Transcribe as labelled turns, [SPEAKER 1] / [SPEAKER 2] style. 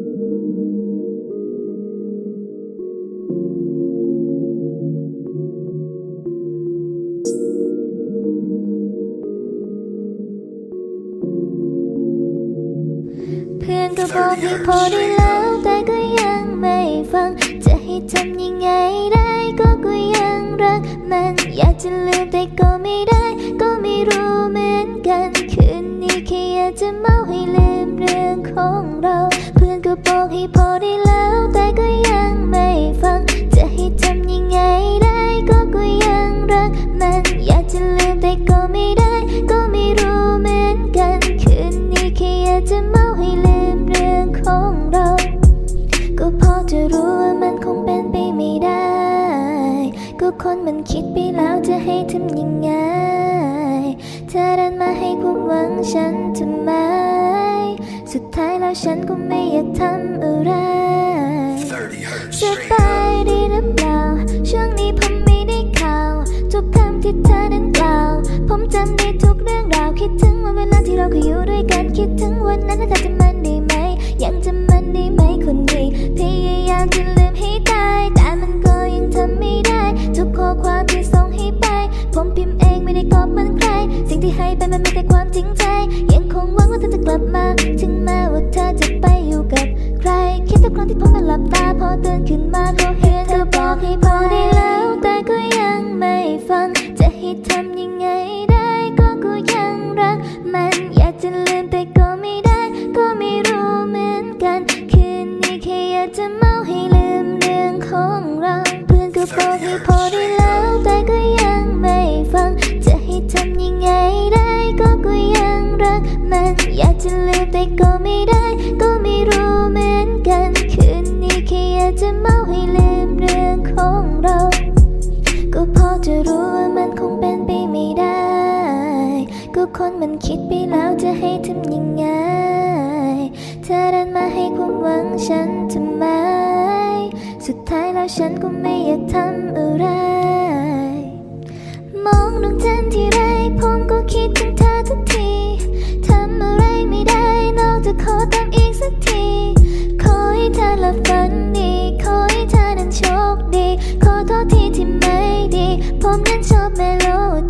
[SPEAKER 1] เพื่อนก็บอกให้พอได้แล้ว แต่ก็ยังไม่ฟัง จะให้ทำยังไงได้ก็กูยังรักมัน อยากจะลืมแต่ก็ไม่ได้ ก็ไม่รู้เหมือนกัน คืนนี้แค่อยากจะเมาให้ลืมเรื่องของเรา บอกให้พอได้แล้วแต่ก็ยังไม่ฟัง จะให้ทำยังไงได้ก็กูยังรักมันอยากจะลืมแต่ก็ไม่ได้ ก็ไม่รู้เหมือนกันคืนนี้แค่อยากจะเมาให้ลืมเรื่องของเรา ก็พอจะรู้ว่ามันคงเป็นไปไม่ได้ ก็คนมันคิดไปแล้วจะให้ทำยังไงเธอดันมาให้ความหวังฉันทำไม สุดท้ายแล้วฉันก็ไม่อยากทำอะไร
[SPEAKER 2] 30 hertz
[SPEAKER 1] ส
[SPEAKER 2] straight
[SPEAKER 1] บายดีหรือเปล่า ช่วงนี้ผมไม่ได้ข่าว ทุกคำที่เธอนั้นกล่าว ผมจำได้ทุกเรื่องราว คิดถึงวันเวลาที่เราเคยอยู่ด้วยกัน คิดถึงวันนั้นถ้าจำมันได้ไหม ยังจำ จะเมาให้ลืมเรื่องของเราเพื่อนก็บอกให้พอได้แล้วแต่ก็ยังไม่ฟัง จะให้ทำยังไงได้ก็กูยังรักมันอยากจะลืมแต่ก็ไม่ได้ ก็ไม่รู้เหมือนกันคืนนี้แค่อยากจะเมาให้ลืมเรื่องของเรา ก็พอจะรู้ว่ามันคงเป็นไปไม่ได้ ก็คนมันคิดไปแล้วจะให้ทำยังไงเธอดันมาให้ความหวังฉันทำ สุดท้ายแล้วฉันก็ไม่อยากทำอะไร มองดวงจันทร์ที่ไรผมก็คิดถึงเธอทุกที ทำอะไรไม่ได้นอกจากขอตามอีกสักที ขอให้เธอหลับฝันดี ขอให้เธอนั้นโชคดี ขอโทษทีที่ไม่ดี ผมนั้นชอบเมโลดี้